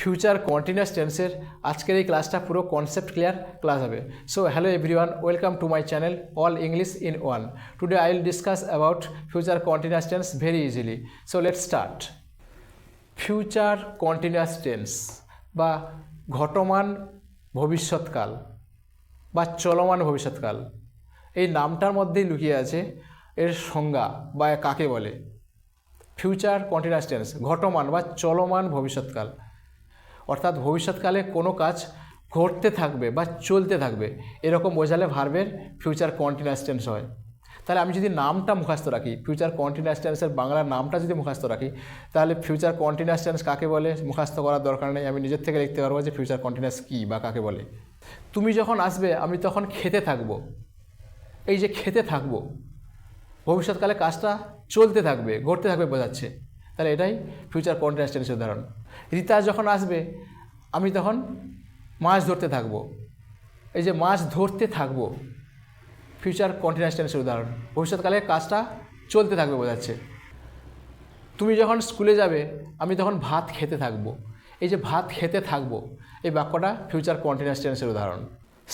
Future continuous টেন্সের আজকের এই ক্লাসটা পুরো কনসেপ্ট ক্লিয়ার ক্লাস হবে। So hello everyone welcome to my channel all English in one today I will discuss about future continuous tense very easily so let start future continuous tense বা ঘটমান ভবিষ্যৎকাল বা চলমান ভবিষ্যৎকাল, এই নামটার মধ্যেই লুকিয়ে আছে এর সংজ্ঞা বা কাকে বলে। ফিউচার কন্টিনিউয়াস টেন্স ঘটমান বা চলমান ভবিষ্যৎকাল। অর্থাৎ ভবিষ্যৎকালে কোনো কাজ ঘটতে থাকবে বা চলতে থাকবে, এরকম বোঝালে ভার্বের ফিউচার কন্টিনিউয়াস টেন্স হয়। তাহলে আমি যদি নামটা মুখস্থ রাখি ফিউচার কন্টিনিউয়াস টেন্সের বাংলার নামটা যদি মুখস্থ রাখি, তাহলে ফিউচার কন্টিনিউয়াস টেন্স কাকে বলে? মুখস্থ করার দরকার নেই, আমি নিজের থেকে লিখতে পারব যে ফিউচার কন্টিনিউয়াস কী বা কাকে বলে। তুমি যখন আসবে, আমি তখন খেতে থাকব। এই যে খেতে থাকব, ভবিষ্যৎকালে কাজটা চলতে থাকবে, ঘটতে থাকবে বোঝাচ্ছে। তাহলে এটাই ফিউচার কন্টিনিউয়াস টেন্সের উদাহরণ রীতা যখন আসবে, আমি তখন মাছ ধরতে থাকব। এই যে মাছ ধরতে থাকব ফিউচার কন্টিনিউয়াস টেন্সের উদাহরণ ভবিষ্যৎকালে কাজটা চলতে থাকবে বোঝাচ্ছে তুমি যখন স্কুলে যাবে, আমি তখন ভাত খেতে থাকব। এই যে ভাত খেতে থাকব, এই বাক্যটা ফিউচার কন্টিনিউয়াস টেন্সের উদাহরণ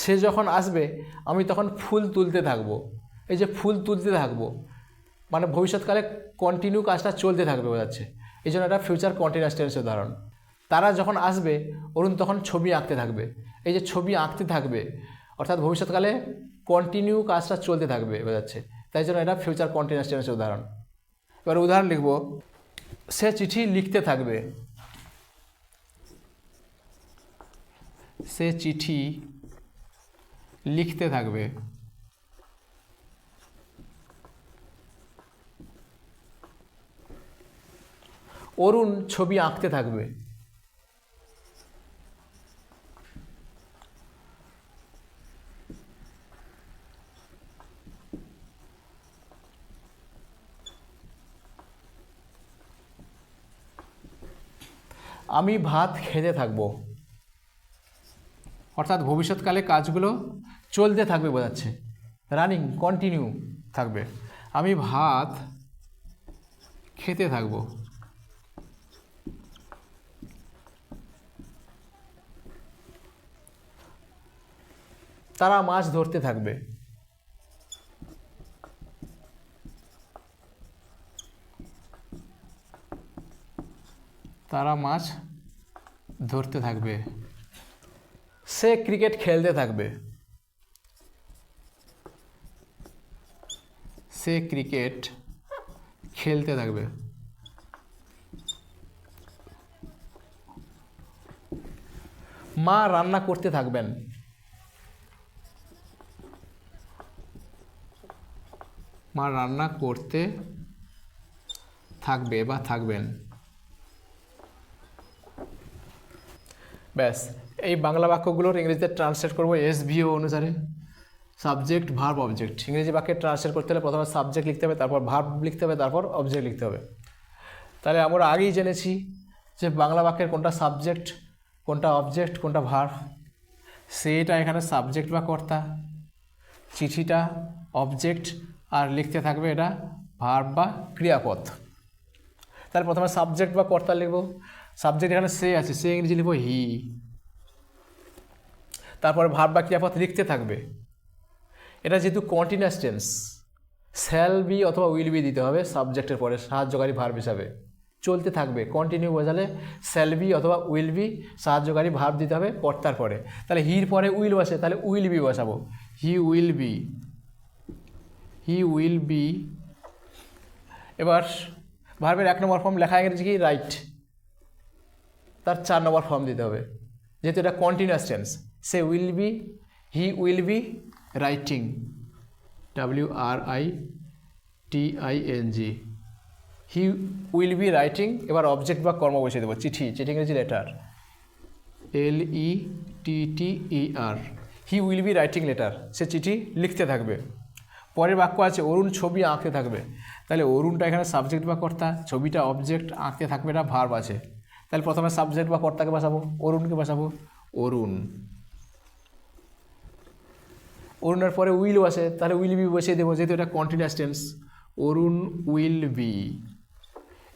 সে যখন আসবে, আমি তখন ফুল তুলতে থাকব। এই যে ফুল তুলতে থাকব মানে ভবিষ্যৎকালে কন্টিনিউ কাজটা চলতে থাকবে বোঝাচ্ছে এই জন্য এটা ফিউচার কন্টিনিউয়াস টেন্সের উদাহরণ। তারা যখন আসবে, অরুণ তখন ছবি আঁকতে থাকবে। এই যে ছবি আঁকতে থাকবে, অর্থাৎ ভবিষ্যৎকালে কন্টিনিউ কাজটা চলতে থাকবে বোঝাচ্ছে তাই জন্য এটা ফিউচার কন্টিনিউয়াস টেন্সের উদাহরণ। এবার উদাহরণ লিখব। সে চিঠি লিখতে থাকবে। সে চিঠি লিখতে থাকবে। অরুণ ছবি আঁকতে থাকবে। আমি ভাত খেতে থাকব। অর্থাৎ ভবিষ্যৎকালে কাজগুলো চলতে থাকবে বোঝাচ্ছে। রানিং কন্টিনিউ থাকবে। আমি ভাত খেতে থাকব। তারা মাছ ধরতে থাকবে। তারা মাছ ধরতে থাকবে। সে ক্রিকেট খেলতে থাকবে। সে ক্রিকেট খেলতে থাকবে। মা রান্না করতে থাকবেন। মা রান্না করতে থাকবে বা থাকবেন। ব্যাস, এই বাংলা বাক্যগুলোর ইংরেজিতে ট্রান্সলেট করব এসভিও অনুসারে। সাবজেক্ট ভার্ব অবজেক্ট ইংরেজি বাক্যে ট্রান্সলেট করতে হলে প্রথমে সাবজেক্ট লিখতে হবে, তারপর ভার্ব লিখতে হবে, তারপর অবজেক্ট লিখতে হবে। তাহলে আমরা আগেই জেনেছি যে বাংলা বাক্যের কোনটা সাবজেক্ট কোনটা অবজেক্ট কোনটা ভার্ব সেটা এখানে সাবজেক্ট বা কর্তা। চিঠিটা অবজেক্ট আর লিখতে থাকবে এটা ভার্ব বা ক্রিয়াপদ তাহলে প্রথমে সাবজেক্ট বা কর্তা লিখব। সাবজেক্ট এখানে সে আছে, সে ইংরেজি লিখব হি তারপরে ভার্ব বা ক্রিয়াপদ লিখতে থাকবে। এটা যেহেতু কন্টিনিউয়াস টেন্স শ্যাল বি অথবা উইল বি দিতে হবে সাবজেক্টের পরে, সাহায্যকারী ভার্ব হিসাবে। চলতে থাকবে কন্টিনিউ বোঝালে শ্যাল বি অথবা উইল বি সাহায্যকারী ভার্ব দিতে হবে কর্তার পরে। তাহলে হির পরে উইল বসে, তাহলে উইল বি বসাবো। He will be he will be এবার ভার্বের এক নম্বর ফর্ম লেখা গেছে কি? রাইট তার চার নম্বর ফর্ম দিতে হবে। যেহেতু এটা continuous tense say will be he will be writing W R I T I N G he will be writing এবার অবজেক্ট বা কর্ম বসিয়ে দেবো। চিঠি চিঠি ইংরেজি letter L E T T E R he will be writing letter সে চিঠি লিখতে থাকবে। পরের বাক্য আছে, অরুণ, ছবি আঁকতে থাকবে। তাহলে অরুণটা এখানে সাবজেক্ট বা কর্তা, ছবিটা অবজেক্ট আঁকতে থাকবে এটা ভার্ব আছে। তাহলে প্রথমে সাবজেক্ট বা কর্তাকে বসাবো, অরুণকে বসাবো। অরুণ। অরুণের পরে উইল আছে, তাহলে উইল বি বসিয়ে দেবো, যেহেতু এটা continuous tense Arun will be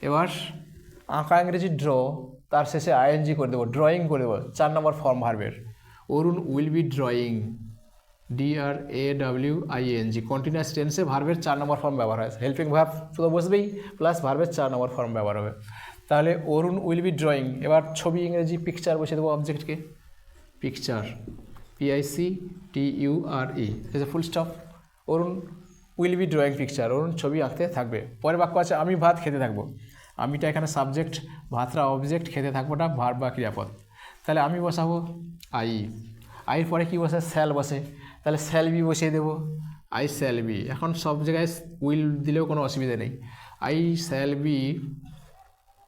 এবার আঁকা ইংরেজি ড্র তার শেষে আইএনজি করে দেবো ড্রয়িং করে দেবো, চার নম্বর ফর্ম ভার্বের Arun will be drawing D R A W I N G continuous টেন্সে ভার্বের চার নম্বর ফর্ম ব্যবহার হয়। হেল্পিং ভার্ব শুধু বসবেই প্লাস ভার্বের চার নম্বর ফর্ম ব্যবহার হবে। তাহলে অরুণ উইল বি ড্রয়িং এবার ছবি ইংরেজি পিকচার বসে দেবো অবজেক্টকে picture P I C T U R E full stop Arun will be drawing picture Arun ছবি আঁকতে থাকবে। পরের বাক্য আছে, আমি ভাত খেতে থাকব। আমিটা এখানে সাবজেক্ট ভাতটা অবজেক্ট খেতে থাকবোটা ভার বা ক্রিয়াপদ। তাহলে আমি বসাবো আই আইয়ের পরে কি বসে? স্যাল বসে। তাহলে স্যাল বি বসিয়ে দেবো। আই স্যাল বি এখন সব জায়গায় উইল দিলেও কোনো অসুবিধা নেই। আই স্যাল বি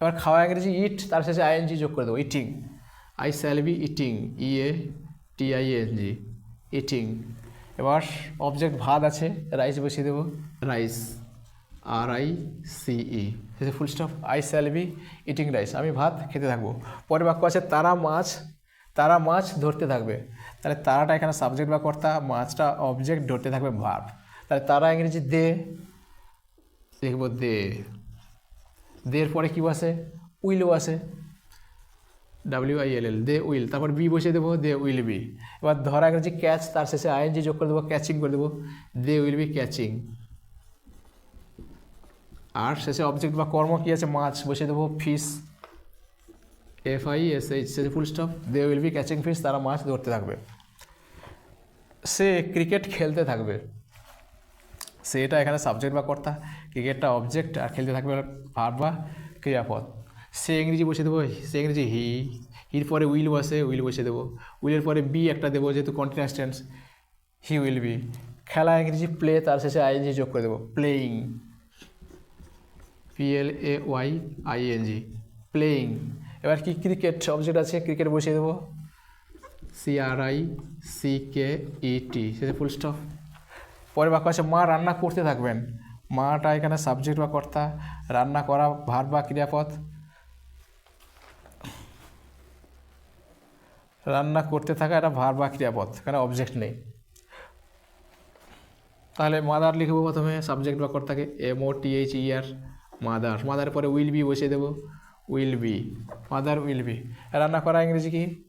এবার খাওয়া ইংরেজি ইট তার শেষে আইএনজি যোগ করে দেবো eating I shall be eating E A T I N G eating এবার অবজেক্ট ভাত আছে রাইস বসিয়ে দেবো। Rice R I C E শেষে full stop I shall be eating rice আমি ভাত খেতে থাকব। পরে বাক্য আছে তারা মাছ তারা মাছ ধরতে থাকবে। তাহলে তারাটা এখানে সাবজেক্ট বা কর্তা, মাছটা অবজেক্ট ধরতে থাকবে ভার্ব তাহলে তারা ইংরেজি দে, লিখব দে। দের পরে কী বসে? উইলও আসে W I L L they will. তারপর বি বসে দেবো, দে উইল বি। এবার ধরা গেছে ক্যাচ তার শেষে আইএনজি যোগ করে দেবো ক্যাচিং করে দেবো। দে উইল বি ক্যাচিং আর শেষে অবজেক্ট বা কর্ম কী আছে? মাছ বসে দেবো fish F I S H full stop they will be catching fish তারা মাছ ধরতে থাকবে। সে ক্রিকেট খেলতে থাকবে। সে এটা এখানে সাবজেক্ট বা কর্তা। ক্রিকেটটা অবজেক্ট আর খেলতে থাকবে ভার বা ক্রিয়াপদ। সে ইংরেজি বসে দেবো, সে ইংরেজি হি হির পরে উইল বসে উইল বসে দেবো। উইলের পরে বি একটা দেবো, যেহেতু continuous tense he will be খেলা ইংরেজি প্লে তার শেষে আইএনজি যোগ করে দেবো। Playing P L A Y I N G playing এবার কি ক্রিকেট অবজেক্ট আছে? ক্রিকেট বসিয়ে দেবো। C R I C K E T সেটা ফুল স্টপ পরে বাক্য আছে, মা রান্না করতে থাকবেন। মাটা এখানে সাবজেক্ট বা কর্তা। রান্না করা ভার বা ক্রিয়াপদ। রান্না করতে থাকা এটা ভার বা ক্রিয়াপদ, এখানে অবজেক্ট নেই। তাহলে মাদার লিখব প্রথমে সাবজেক্ট বা কর্তাকে। M O T H E R mother mother পরে উইল বি বসিয়ে দেবো। Will be mother will be রান্না করা ইংরেজি কি?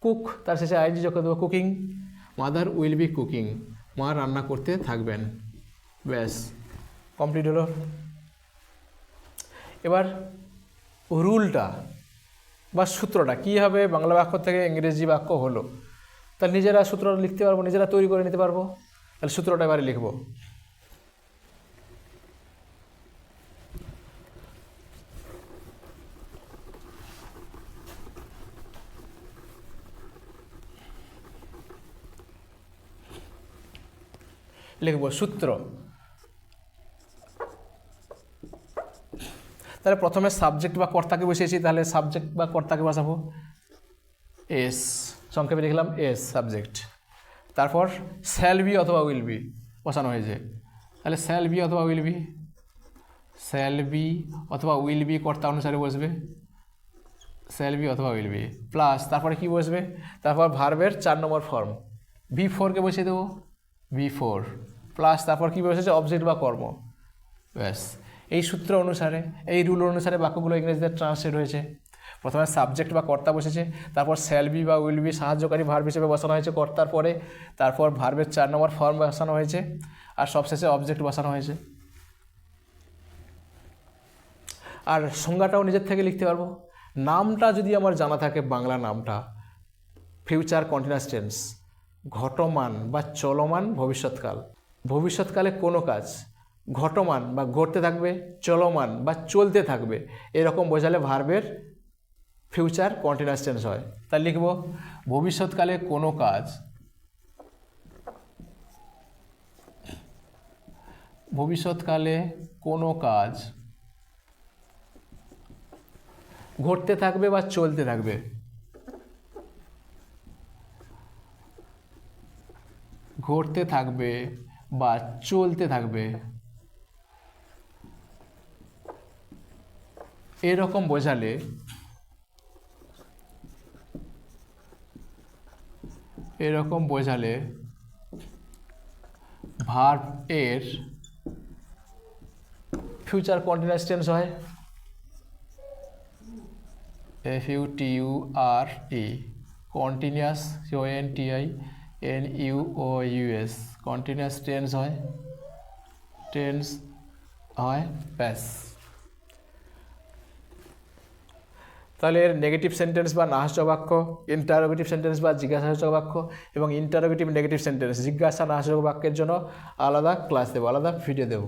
কুক তার শেষে যোগ করে দেবো cooking mother will be cooking মা রান্না করতে থাকবেন। ব্যাস কমপ্লিট হলো। এবার রুলটা বা সূত্রটা, কী হবে? বাংলা বাক্য থেকে ইংরেজি বাক্য হলো। তাহলে নিজেরা সূত্রটা লিখতে পারব, নিজেরা তৈরি করে নিতে পারব। তাহলে সূত্রটা এবারে লিখব। লিখব সূত্র। তাহলে প্রথমে সাবজেক্ট বা কর্তাকে বসিয়েছি, তাহলে সাবজেক্ট বা কর্তাকে বসাবো। এস সংক্ষেপে লিখলাম এস সাবজেক্ট তারপর স্যাল বি অথবা উইল বি বসানো হয়েছে। তাহলে স্যাল বি অথবা উইল বি স্যাল বি অথবা উইল বি কর্তা অনুসারে বসবে। স্যাল বি অথবা উইল বি প্লাস তারপরে কি বসবে? তারপর ভার্বের চার নম্বর ফর্ম বি ফোরকে বসিয়ে দেবো। বি ফোর প্লাস তারপর কী বসেছে অবজেক্ট বা কর্ম। ব্যাস। এই সূত্র অনুসারে, এই রুল অনুসারে বাক্যগুলো ইংরেজিতে ট্রান্সলেট হয়েছে। প্রথমে সাবজেক্ট বা কর্তা বসেছে, তারপর স্যালবি বা উইল বি সাহায্যকারী ভার্ব হিসেবে বসানো হয়েছে কর্তার পরে, তারপর ভার্বের চার নম্বর ফর্ম বসানো হয়েছে, আর সবশেষে অবজেক্ট বসানো হয়েছে। আর সংজ্ঞাটাও নিজের থেকে লিখতে পারব। নামটা যদি আমার জানা থাকে, বাংলা নামটা। ফিউচার কন্টিনিউয়াস টেন্স ঘটমান বা চলমান ভবিষ্যৎকাল। ভবিষ্যৎকালে কোনো কাজ ঘটমান বা ঘটতে থাকবে, চলমান বা চলতে থাকবে, এরকম বোঝালে ভার্বের ফিউচার কন্টিনিউয়াস টেন্স হয়। তাই লিখব, ভবিষ্যৎকালে কোনো কাজ ভবিষ্যৎকালে কোনো কাজ ঘটতে থাকবে বা চলতে থাকবে। ঘটতে থাকবে বা চলতে থাকবে। এরকম বোঝালে এরকম বোঝালে ভার্ব এর ফিউচার কন্টিনিউয়াস টেন্স হয়। F U T U R E O N T I N U O U S continuous tense হয়। টেন্স হয় প্যাস তাহলে এর নেগেটিভ সেন্টেন্স বা নাহাসক বাক্য ইন্টারোগেটিভ সেন্টেন্স বা জিজ্ঞাসাসূচক বাক্য এবং ইন্টারোগেটিভ নেগেটিভ সেন্টেন্স জিজ্ঞাসা নাহাসক বাক্যের জন্য আলাদা ক্লাস দেবো, আলাদা ভিডিও দেবো।